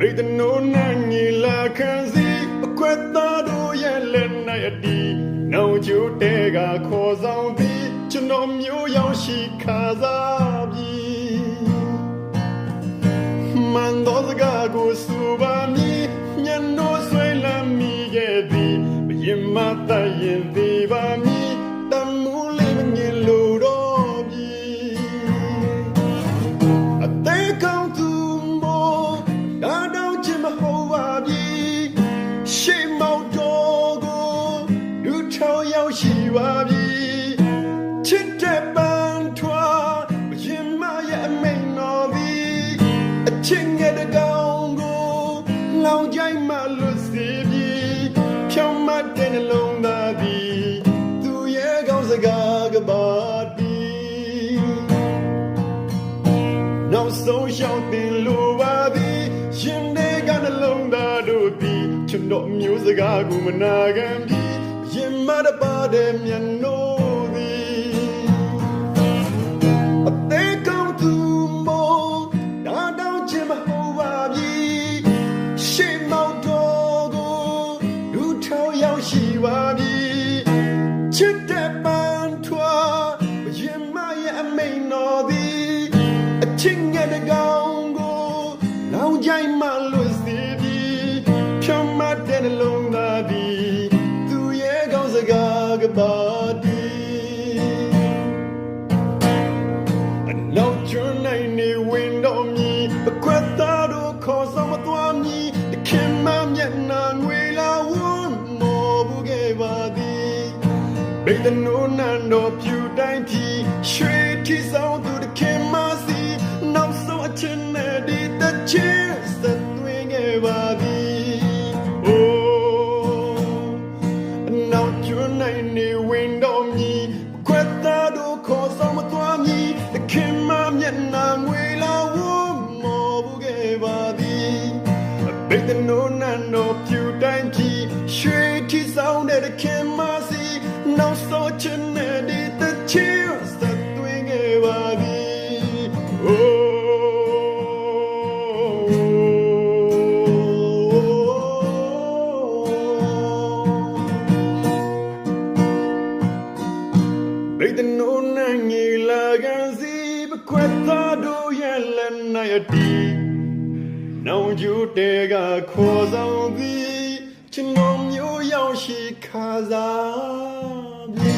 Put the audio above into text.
ဗိဒနိုနဲ့ညီလာခံစီအခွက်သားတို့ရဲ့လက်နဲ့အတီးနှုံကျူတဲကခေါ်ဆောင်ပြီးကျွန်တော်မျိုးရောက်ရှိခါစားပြီးမန်တော်စကားကိုစူပါမည်ညနိုးဆွေးလမ်းမိခဲ့သည်ဘရင်မတတ်ရင်သေးပါ တဲ့နှလုံးသားသည်သူရဲ့ကောင်းစကားကပါတီးနောက်ဆုံးရှောင်းတင်လိုပါသည်ရှင်တွေကနှလုံးသားတို့သည်ကျွန်တော်မျိုးစကားကိုမနာခံပြီးရင်မတပါတဲ့မျက် ချစ်တဲ့ပန်းထွားရင်မရဲ့အမိန်တော်သည်အချင်းငယ်တကောင်ကိုလောင်ကြိုင်မှလွ ဘိတ်တနိုးနန်တော်ပြူတိုင်းဖြီရွှေထီဆောင်သူတခင်မစီနောက်ဆုံးအချင်းနဲ့ဒီတချင်စက်သွင်းခဲ့ပါသည်အိုးနောက်ကျွန်းနိုင်နေဝင်တော်မီခွက်သားတို့ခေါ်ဆောင်မသွားမီတခင်မမျက်နှာငွေလာဝမော်ဘူးခဲ့ပါသည်ဘိတ်တနိုးနန်တို့ပြူ တ်တနိုးနန်ငီလာကန်စီပခွက်သားတို့ရဲ့လက်နဲ့အတီးနောင်ကျူတဲကခေါ်ဆောင်သည်ကျွန်တော်မျိုးရောက်ရှိခါစား